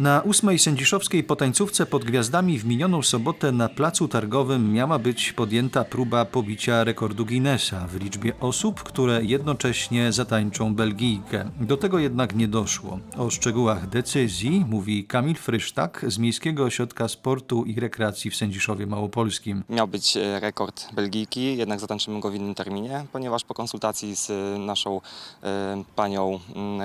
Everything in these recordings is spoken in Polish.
Na ósmej sędziszowskiej potańcówce pod gwiazdami w minioną sobotę na placu targowym miała być podjęta próba pobicia rekordu Guinnessa w liczbie osób, które jednocześnie zatańczą Belgijkę. Do tego jednak nie doszło. O szczegółach decyzji mówi Kamil Frysztak z Miejskiego Ośrodka Sportu i Rekreacji w Sędziszowie Małopolskim. Miał być e, rekord Belgijki, jednak zatańczymy go w innym terminie, ponieważ po konsultacji z e, naszą e, panią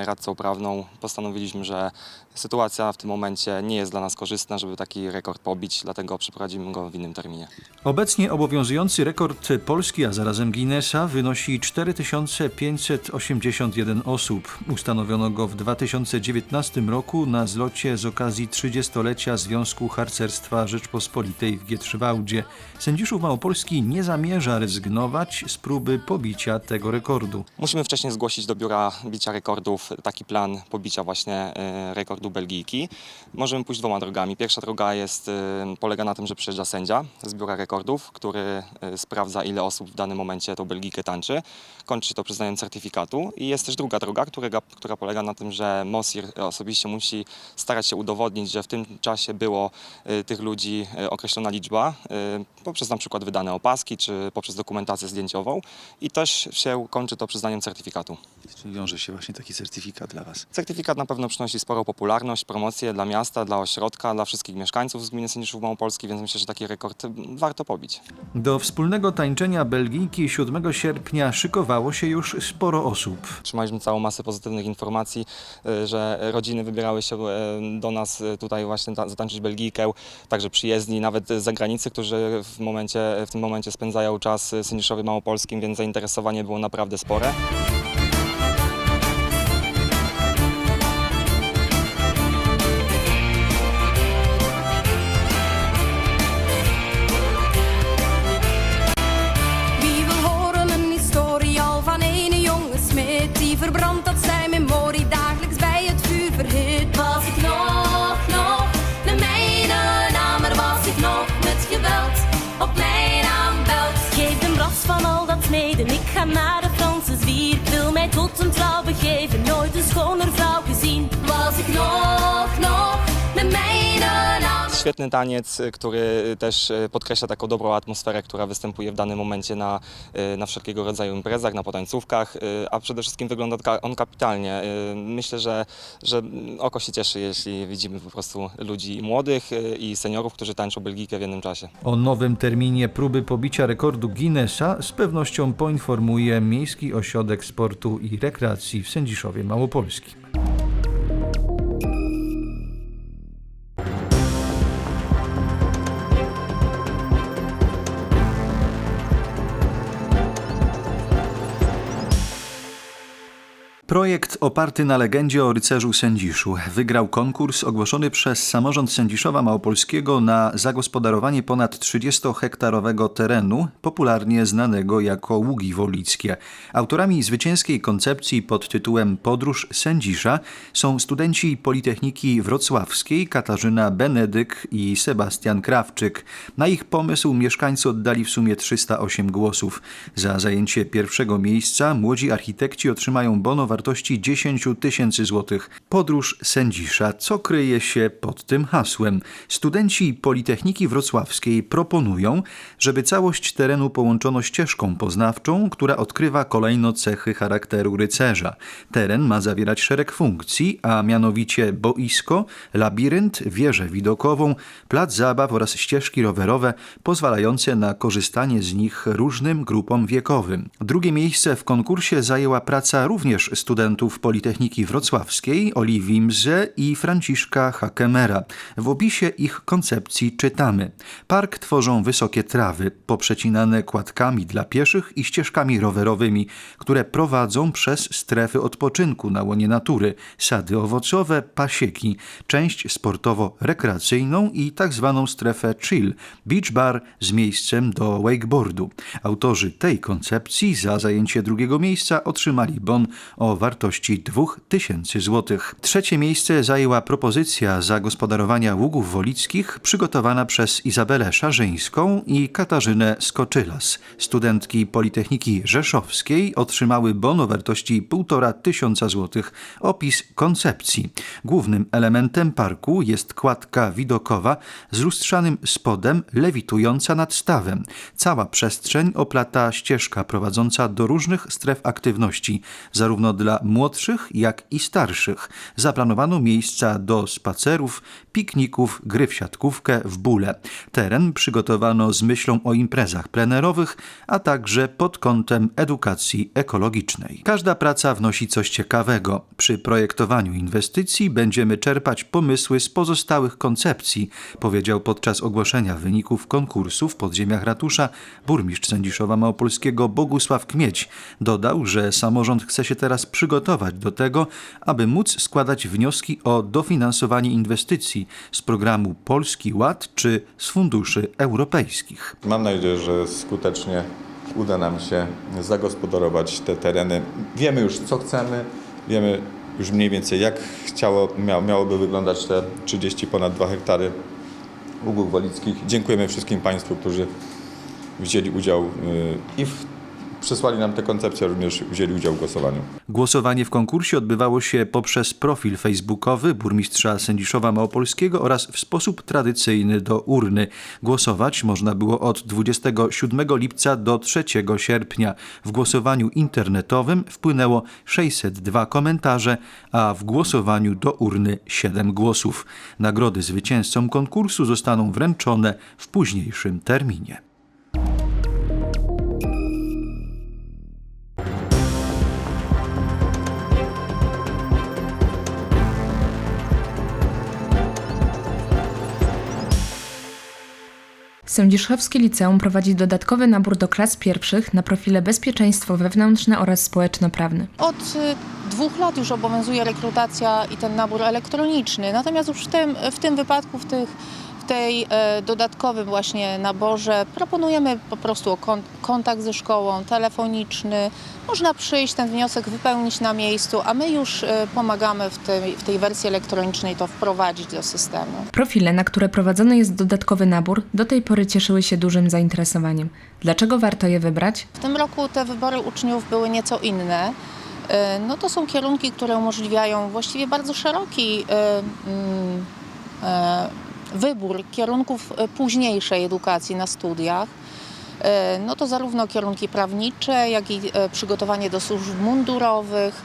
radcą prawną postanowiliśmy, że sytuacja w tym momencie nie jest dla nas korzystna, żeby taki rekord pobić, dlatego przeprowadzimy go w innym terminie. Obecnie obowiązujący rekord Polski, a zarazem Guinnessa wynosi 4581 osób. Ustanowiono go w 2019 roku na zlocie z okazji 30-lecia Związku Harcerstwa Rzeczpospolitej w Gietrzwałdzie. Sędziszów Małopolski nie zamierza rezygnować z próby pobicia tego rekordu. Musimy wcześniej zgłosić do biura bicia rekordów taki plan pobicia właśnie e, rekordu Belgijki. Możemy pójść dwoma drogami. Pierwsza droga jest, polega na tym, że przyjeżdża sędzia z biura rekordów, który e, sprawdza ile osób w danym momencie tą Belgijkę tańczy. Kończy się to przyznaniem certyfikatu. I jest też druga droga, którego, która polega na tym, że MOSIR osobiście musi starać się udowodnić, że w tym czasie było e, tych ludzi e, określona liczba, poprzez na przykład wydane opaski, czy poprzez dokumentację zdjęciową. I też się kończy to przyznaniem certyfikatu. Czy wiąże się właśnie taki certyfikat dla Was? Certyfikat na pewno przynosi sporą popularność, promocję dla miasta, dla ośrodka, dla wszystkich mieszkańców z gminy Sędziszów Małopolski, więc myślę, że taki rekord mm, warto pobić. Do wspólnego tańczenia Belgijki 7 sierpnia szykowało się już sporo osób. Otrzymaliśmy całą masę pozytywnych informacji, y, że rodziny wybierały się y, do nas y, tutaj właśnie ta- zatańczyć Belgijkę, także przyjezdni nawet z zagranicy, którzy w, momencie, w tym momencie spędzają czas w Sędziszowie Małopolskim, więc zainteresowanie było naprawdę spore. Świetny taniec, y, który też y, podkreśla taką dobrą atmosferę, która występuje w danym momencie na, y, na wszelkiego rodzaju imprezach, na potańcówkach, a przede wszystkim wygląda on kapitalnie. Myślę, że, że oko się cieszy, jeśli widzimy po prostu ludzi młodych i seniorów, którzy tańczą Belgijkę w jednym czasie. O nowym terminie próby pobicia rekordu Guinnessa z pewnością poinformuje Miejski Ośrodek Sportu i Rekreacji w Sędziszowie Małopolskim. Projekt oparty na legendzie o rycerzu Sędziszu wygrał konkurs ogłoszony przez samorząd Sędziszowa Małopolskiego na zagospodarowanie ponad 30-hektarowego terenu, popularnie znanego jako Ługi Wolickie. Autorami zwycięskiej koncepcji pod tytułem Podróż Sędzisza są studenci Politechniki Wrocławskiej Katarzyna Benedyk i Sebastian Krawczyk. Na ich pomysł mieszkańcy oddali w sumie 308 głosów. Za zajęcie pierwszego miejsca młodzi architekci otrzymają bon o wartości 10 tysięcy złotych. Podróż sędzisza. Co kryje się pod tym hasłem? Studenci Politechniki Wrocławskiej proponują, żeby całość terenu połączono ścieżką poznawczą, która odkrywa kolejno cechy charakteru rycerza. Teren ma zawierać szereg funkcji, a mianowicie boisko, labirynt, wieżę widokową, plac zabaw oraz ścieżki rowerowe pozwalające na korzystanie z nich różnym grupom wiekowym. Drugie miejsce w konkursie zajęła praca również studentów Politechniki Wrocławskiej Oliwii Mze i Franciszka Hakemera. W opisie ich koncepcji czytamy. Park tworzą wysokie trawy, poprzecinane kładkami dla pieszych i ścieżkami rowerowymi, które prowadzą przez strefy odpoczynku na łonie natury, sady owocowe, pasieki, część sportowo-rekreacyjną i tak zwaną strefę chill, beach bar z miejscem do wakeboardu. Autorzy tej koncepcji za zajęcie drugiego miejsca otrzymali bon o wartości 2000 zł. Trzecie miejsce zajęła propozycja zagospodarowania ługów wolickich przygotowana przez Izabelę Szarzyńską i Katarzynę Skoczylas. Studentki Politechniki Rzeszowskiej otrzymały bon o wartości 1,5 tysiąca złotych. Opis koncepcji. Głównym elementem parku jest kładka widokowa z lustrzanym spodem lewitująca nad stawem. Cała przestrzeń oplata ścieżka prowadząca do różnych stref aktywności, zarówno dla młodszych, jak i starszych. Zaplanowano miejsca do spacerów, pikników, gry w siatkówkę, w bóle. Teren przygotowano z myślą o imprezach plenerowych, a także pod kątem edukacji ekologicznej. Każda praca wnosi coś ciekawego. Przy projektowaniu inwestycji będziemy czerpać pomysły z pozostałych koncepcji, powiedział podczas ogłoszenia wyników konkursu w podziemiach ratusza burmistrz Sędziszowa Małopolskiego Bogusław Kmieć. Dodał, że samorząd chce się teraz przygotować do tego, aby móc składać wnioski o dofinansowanie inwestycji z programu Polski Ład czy z funduszy europejskich. Mam nadzieję, że skutecznie uda nam się zagospodarować te tereny. Wiemy już, co chcemy, wiemy już mniej więcej, jak chciało, mia, miałoby wyglądać te 30 ponad 2 hektary ługów wolickich. Dziękujemy wszystkim Państwu, którzy wzięli udział y, i w, przysłali nam te koncepcje, również wzięli udział w głosowaniu. Głosowanie w konkursie odbywało się poprzez profil facebookowy burmistrza Sędziszowa Małopolskiego oraz w sposób tradycyjny do urny. Głosować można było od 27 lipca do 3 sierpnia. W głosowaniu internetowym wpłynęło 602 komentarze, a w głosowaniu do urny 7 głosów. Nagrody zwycięzcom konkursu zostaną wręczone w późniejszym terminie. Sędziszowskie Liceum prowadzi dodatkowy nabór do klas pierwszych na profile bezpieczeństwo wewnętrzne oraz społeczno-prawny. Od y, dwóch lat już obowiązuje rekrutacja i ten nabór elektroniczny. Natomiast już w tym, w tym wypadku, w, tych, tej e, dodatkowym właśnie naborze proponujemy po prostu kontakt ze szkołą, telefoniczny. Można przyjść, ten wniosek wypełnić na miejscu, a my już e, pomagamy w tej, w tej wersji elektronicznej to wprowadzić do systemu. Profile, na które prowadzony jest dodatkowy nabór, do tej pory cieszyły się dużym zainteresowaniem. Dlaczego warto je wybrać? W tym roku te wybory uczniów były nieco inne. E, No to są kierunki, które umożliwiają właściwie bardzo szeroki mm, e, wybór kierunków e, późniejszej edukacji na studiach. E, No to zarówno kierunki prawnicze, jak i e, przygotowanie do służb mundurowych.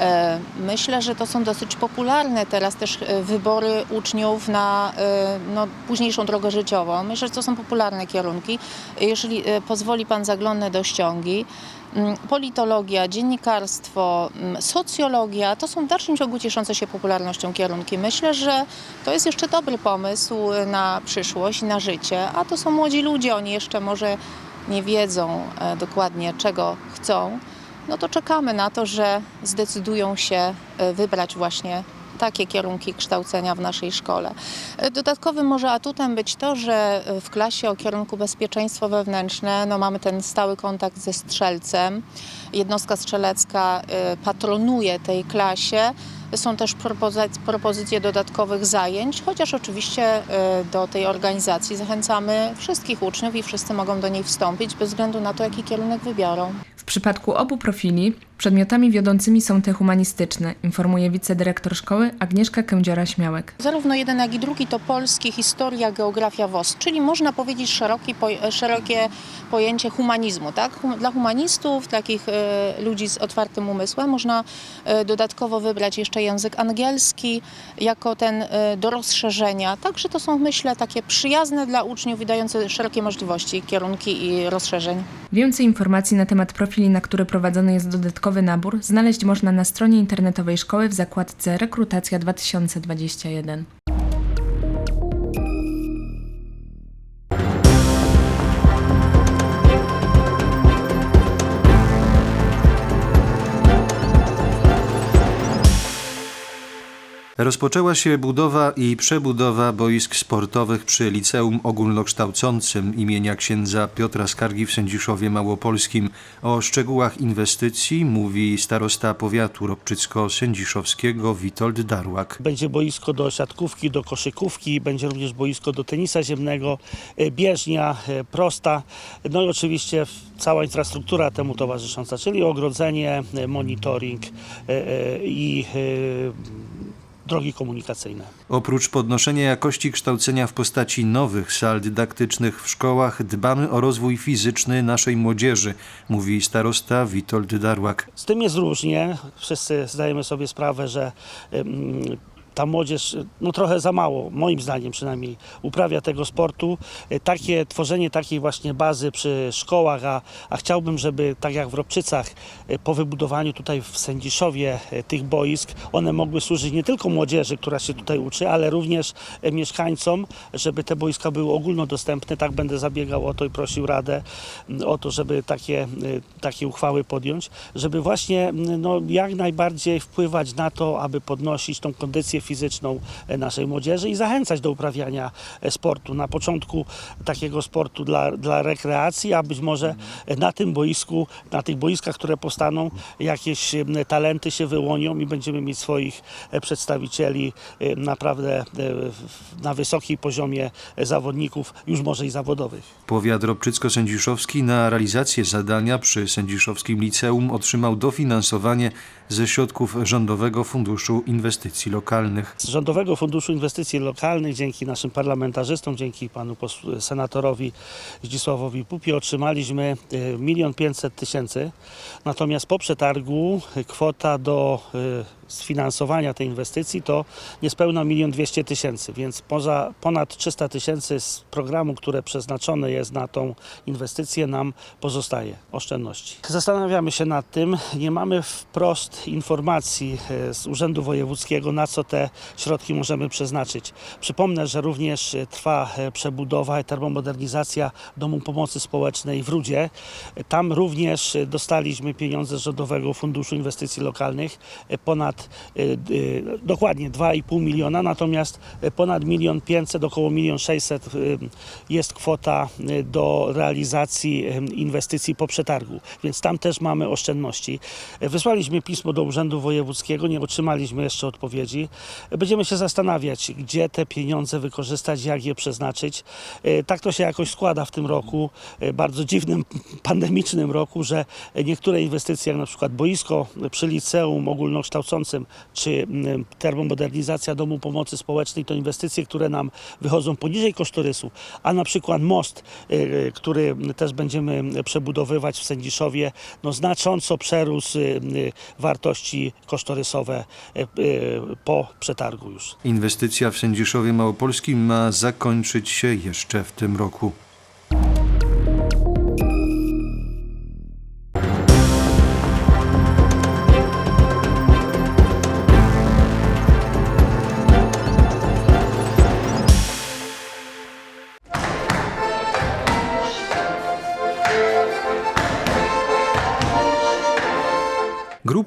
E, Myślę, że to są dosyć popularne teraz też e, wybory uczniów na e, no, późniejszą drogę życiową. Myślę, że to są popularne kierunki. Jeżeli pozwoli Pan, zaglądnę do ściągi. Mm, Politologia, dziennikarstwo, mm, socjologia to są w dalszym ciągu cieszące się popularnością kierunki. Myślę, że to jest jeszcze dobry pomysł na przyszłość, na życie, a to są młodzi ludzie, oni jeszcze może nie wiedzą dokładnie czego chcą. No to czekamy na to, że zdecydują się e, wybrać właśnie takie kierunki kształcenia w naszej szkole. E, Dodatkowym może atutem być to, że e, w klasie o kierunku bezpieczeństwo wewnętrzne no mamy ten stały kontakt ze strzelcem. Jednostka strzelecka patronuje tej klasie. Są też propozy- propozycje dodatkowych zajęć, chociaż oczywiście e, do tej organizacji zachęcamy wszystkich uczniów i wszyscy mogą do niej wstąpić bez względu na to, jaki kierunek wybiorą. W przypadku obu profili przedmiotami wiodącymi są te humanistyczne, informuje wicedyrektor szkoły Agnieszka Kędziora-Śmiałek. Zarówno jeden, jak i drugi to polski, historia, geografia, WOS, czyli można powiedzieć szeroki, szerokie pojęcie humanizmu. Tak? Dla humanistów, takich e, ludzi z otwartym umysłem, można e, dodatkowo wybrać jeszcze język angielski jako ten e, do rozszerzenia. Także to są, myślę, takie przyjazne dla uczniów i dające szerokie możliwości, kierunki i rozszerzeń. Więcej informacji na temat profili, na które prowadzony jest dodatkowy nabór, znaleźć można na stronie internetowej szkoły w zakładce Rekrutacja 2021. Rozpoczęła się budowa i przebudowa boisk sportowych przy Liceum Ogólnokształcącym imienia księdza Piotra Skargi w Sędziszowie Małopolskim. O szczegółach inwestycji mówi starosta powiatu ropczycko-sędziszowskiego Witold Darłak. Będzie boisko do siatkówki, do koszykówki, będzie również boisko do tenisa ziemnego, e, bieżnia, e, prosta, no i oczywiście cała infrastruktura temu towarzysząca, czyli ogrodzenie, e, monitoring i drogi komunikacyjne. Oprócz podnoszenia jakości kształcenia w postaci nowych sal dydaktycznych w szkołach, dbamy o rozwój fizyczny naszej młodzieży, mówi starosta Witold Darłak. Z tym jest różnie. Wszyscy zdajemy sobie sprawę, że ta młodzież no trochę za mało, moim zdaniem przynajmniej, uprawia tego sportu. Y, Takie tworzenie takiej właśnie bazy przy szkołach, a, a chciałbym, żeby tak jak w Robczycach, y, po wybudowaniu tutaj w Sędziszowie y, tych boisk, one mogły służyć nie tylko młodzieży, która się tutaj uczy, ale również mieszkańcom, żeby te boiska były ogólnodostępne. Tak będę zabiegał o to i prosił Radę o to, żeby takie, takie uchwały podjąć, żeby właśnie no, jak najbardziej wpływać na to, aby podnosić tą kondycję fizyczną e, naszej młodzieży i zachęcać do uprawiania e, sportu. Na początku takiego sportu dla, dla rekreacji, a być może e, na tym boisku, na tych boiskach, które powstaną, jakieś em, talenty się wyłonią i będziemy mieć swoich e, przedstawicieli e, naprawdę e, na wysokim poziomie e, zawodników, już może i zawodowych. Powiat ropczycko-sędziszowski na realizację zadania przy Sędziszowskim Liceum otrzymał dofinansowanie ze środków Rządowego Funduszu Inwestycji Lokalnych. Z Rządowego Funduszu Inwestycji Lokalnych, dzięki naszym parlamentarzystom, dzięki panu senatorowi Zdzisławowi Pupie otrzymaliśmy e, milion pięćset tysięcy. Natomiast po przetargu e, kwota do e, sfinansowania tej inwestycji to niespełna milion dwieście tysięcy, więc poza ponad 300 tysięcy z programu, które przeznaczone jest na tą inwestycję nam pozostaje oszczędności. Zastanawiamy się nad tym, nie mamy wprost informacji e, z Urzędu Wojewódzkiego, na co te środki możemy przeznaczyć. Przypomnę, że również e, trwa e, przebudowa i termomodernizacja Domu Pomocy Społecznej w Rudzie. Tam również dostaliśmy pieniądze z Rządowego Funduszu Inwestycji Lokalnych, e, e, e, dokładnie 2,5 miliona, natomiast ponad milion 500, około milion 600 e, jest kwota do realizacji inwestycji po przetargu, więc tam też mamy oszczędności. Wysłaliśmy pismo do Urzędu Wojewódzkiego, nie otrzymaliśmy jeszcze odpowiedzi. Będziemy się zastanawiać, gdzie te pieniądze wykorzystać, jak je przeznaczyć. Tak to się jakoś składa w tym roku, bardzo dziwnym, pandemicznym roku, że niektóre inwestycje, jak na przykład boisko przy liceum ogólnokształcącym, czy mm, termomodernizacja Domu Pomocy Społecznej, to inwestycje, które nam wychodzą poniżej kosztorysu, a na przykład most, y, który też będziemy przebudowywać w Sędziszowie, no znacząco przerósł y, y, wartości kosztorysowe y, y, po przetargu już. Inwestycja w Sędziszowie Małopolskim ma zakończyć się jeszcze w tym roku.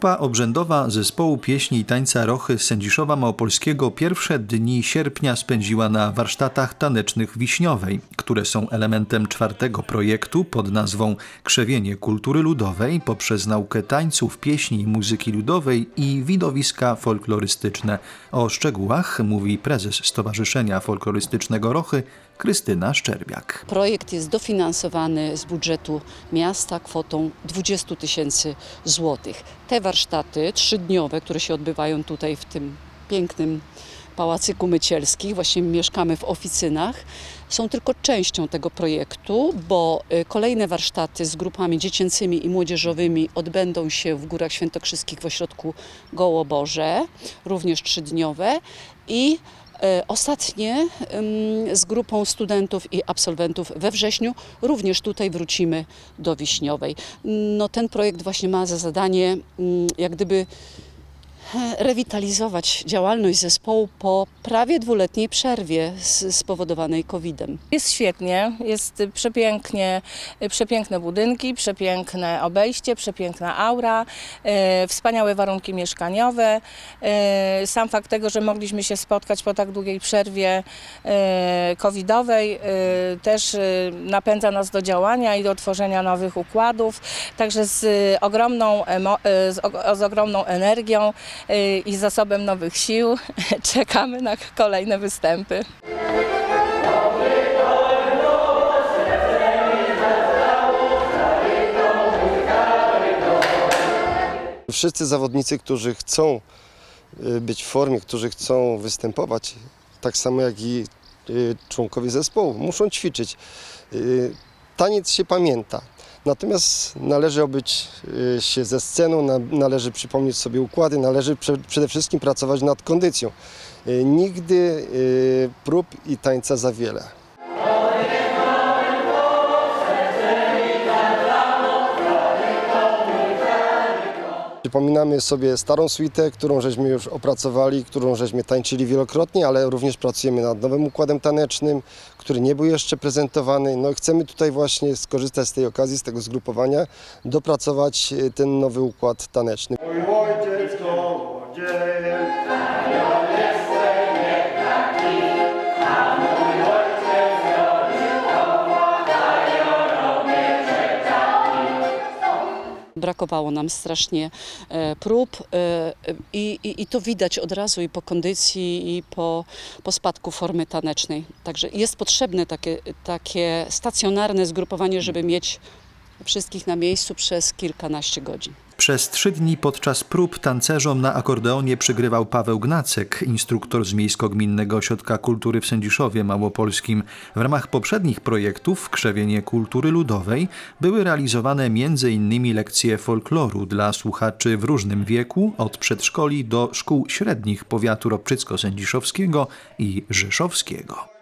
Grupa obrzędowa zespołu pieśni i tańca Rochy Sędziszowa Małopolskiego pierwsze dni sierpnia spędziła na warsztatach tanecznych Wiśniowej, które są elementem czwartego projektu pod nazwą Krzewienie Kultury Ludowej poprzez naukę tańców, pieśni i muzyki ludowej i widowiska folklorystyczne. O szczegółach mówi prezes Stowarzyszenia Folklorystycznego Rochy Krystyna Szczerbiak. Projekt jest dofinansowany z budżetu miasta kwotą 20 tysięcy złotych. Te warsztaty trzydniowe, które się odbywają tutaj w tym pięknym Pałacyku Mycielskich, właśnie mieszkamy w oficynach, są tylko częścią tego projektu, bo y, kolejne warsztaty z grupami dziecięcymi i młodzieżowymi odbędą się w Górach Świętokrzyskich w ośrodku Gołoborze, również trzydniowe i Ostatnie ym, z grupą studentów i absolwentów we wrześniu również tutaj wrócimy do Wiśniowej. No, ten projekt właśnie ma za zadanie mm, jak gdyby e, rewitalizować działalność zespołu po prawie dwuletniej przerwie spowodowanej COVID-em. Jest świetnie, jest przepięknie, przepiękne budynki, przepiękne obejście, przepiękna aura, e, wspaniałe warunki mieszkaniowe. E, sam fakt tego, że mogliśmy się spotkać po tak długiej przerwie e, covidowej też napędza nas do działania i do tworzenia nowych układów. Także z ogromną, z, og- z ogromną energią i zasobem nowych sił czekamy na kolejne występy. Wszyscy zawodnicy, którzy chcą y, być w formie, którzy chcą występować, tak samo jak i y, członkowie zespołu, muszą ćwiczyć. Y, Taniec się pamięta. Natomiast należy obyć y, się ze sceną, na- należy przypomnieć sobie układy, należy prze, przede wszystkim pracować nad kondycją. Y, Nigdy y, prób i tańca za wiele. Przypominamy sobie starą suitę, którą żeśmy już opracowali, którą żeśmy tańczyli wielokrotnie, ale również pracujemy nad nowym układem tanecznym, który nie był jeszcze prezentowany. No i chcemy tutaj właśnie skorzystać z tej okazji, z tego zgrupowania, dopracować e, ten nowy układ taneczny. Brakowało nam strasznie e, prób e, i, i, i to widać od razu i po kondycji, i po, po spadku formy tanecznej. Także jest potrzebne takie, takie stacjonarne zgrupowanie, żeby mieć wszystkich na miejscu przez kilkanaście godzin. Przez trzy dni podczas prób tancerzom na akordeonie przygrywał Paweł Gnacek, instruktor z Miejsko-Gminnego Ośrodka Kultury w Sędziszowie Małopolskim. W ramach poprzednich projektów Krzewienie Kultury Ludowej były realizowane m.in. lekcje folkloru dla słuchaczy w różnym wieku, od przedszkoli do szkół średnich powiatu ropczycko-sędziszowskiego i rzeszowskiego.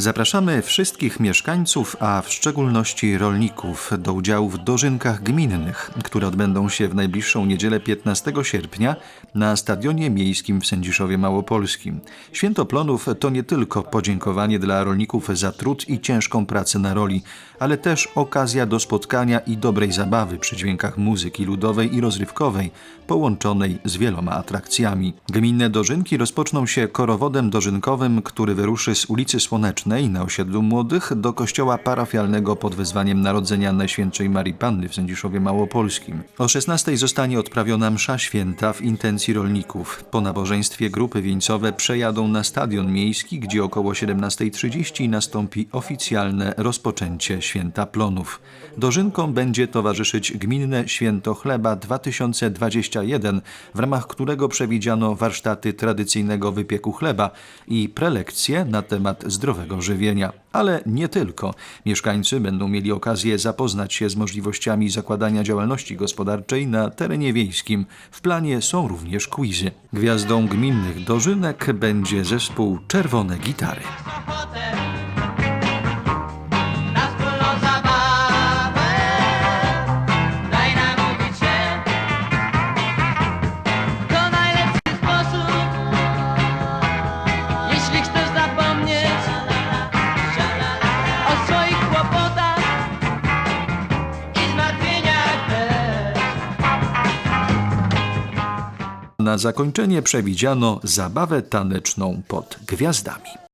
Zapraszamy wszystkich mieszkańców, a w szczególności rolników, do udziału w dożynkach gminnych, które odbędą się w najbliższą niedzielę 15 sierpnia na Stadionie Miejskim w Sędziszowie Małopolskim. Święto Plonów to nie tylko podziękowanie dla rolników za trud i ciężką pracę na roli, ale też okazja do spotkania i dobrej zabawy przy dźwiękach muzyki ludowej i rozrywkowej, połączonej z wieloma atrakcjami. Gminne dożynki rozpoczną się korowodem dożynkowym, który wyruszy z ulicy Słonecznej na osiedlu Młodych do kościoła parafialnego pod wezwaniem Narodzenia Najświętszej Marii Panny w Sędziszowie Małopolskim. O 16 zostanie odprawiona msza święta w intencji rolników. Po nabożeństwie grupy wieńcowe przejadą na stadion miejski, gdzie około 17.30 nastąpi oficjalne rozpoczęcie Święta Plonów. Dożynkom będzie towarzyszyć Gminne Święto Chleba 2021, w ramach którego przewidziano warsztaty tradycyjnego wypieku chleba i prelekcje na temat zdrowego żywienia. Ale nie tylko. Mieszkańcy będą mieli okazję zapoznać się z możliwościami zakładania działalności gospodarczej na terenie wiejskim. W planie są również quizy. Gwiazdą gminnych dożynek będzie zespół Czerwone Gitary. Na zakończenie przewidziano zabawę taneczną pod gwiazdami.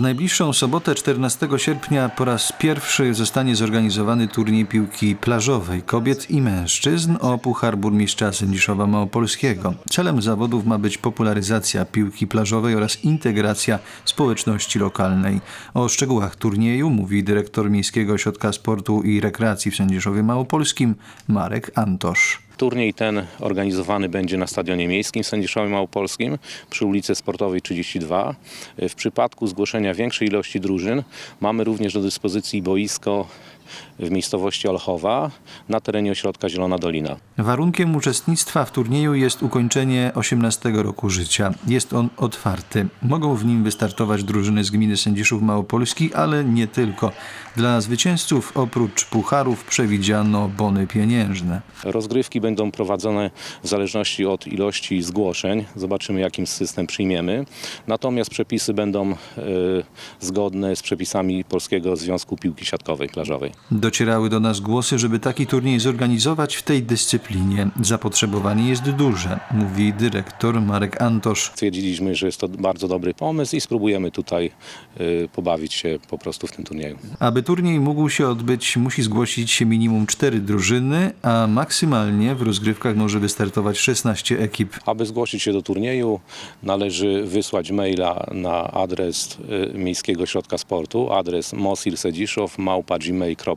W najbliższą sobotę 14 sierpnia po raz pierwszy zostanie zorganizowany turniej piłki plażowej kobiet i mężczyzn o Puchar Burmistrza Sędziszowa Małopolskiego. Celem zawodów ma być popularyzacja piłki plażowej oraz integracja społeczności lokalnej. O szczegółach turnieju mówi dyrektor Miejskiego Ośrodka Sportu i Rekreacji w Sędziszowie Małopolskim Marek Antosz. Turniej ten organizowany będzie na Stadionie Miejskim w Sędziszowie Małopolskim przy ulicy Sportowej 32. W przypadku zgłoszenia większej ilości drużyn mamy również do dyspozycji boisko w miejscowości Olchowa na terenie ośrodka Zielona Dolina. Warunkiem uczestnictwa w turnieju jest ukończenie 18 roku życia. Jest on otwarty. Mogą w nim wystartować drużyny z gminy Sędziszów Małopolski, ale nie tylko. Dla zwycięzców oprócz pucharów przewidziano bony pieniężne. Rozgrywki będą prowadzone w zależności od ilości zgłoszeń. Zobaczymy, jakim system przyjmiemy. Natomiast przepisy będą e, zgodne z przepisami Polskiego Związku Piłki Siatkowej Plażowej. Docierały do nas głosy, żeby taki turniej zorganizować w tej dyscyplinie. Zapotrzebowanie jest duże, mówi dyrektor Marek Antosz. Stwierdziliśmy, że jest to bardzo dobry pomysł i spróbujemy tutaj e, pobawić się po prostu w tym turnieju. Aby turniej mógł się odbyć, musi zgłosić się minimum cztery drużyny, a maksymalnie w rozgrywkach może wystartować 16 ekip. Aby zgłosić się do turnieju, należy wysłać maila na adres y, Miejskiego Ośrodka Sportu, adres mosilsedziszow.gmail.com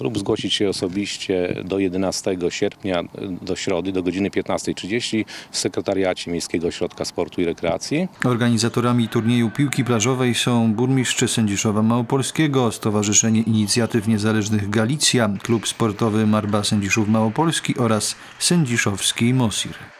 lub zgłosić się osobiście do 11 sierpnia do środy do godziny 15.30 w sekretariacie Miejskiego Ośrodka Sportu i Rekreacji. Organizatorami turnieju piłki plażowej są burmistrz Sędziszowa Małopolskiego, Stowarzyszenie Inicjatyw Niezależnych Galicja, Klub Sportowy Marba Sędziszów Małopolski oraz Sędziszowski Mosir.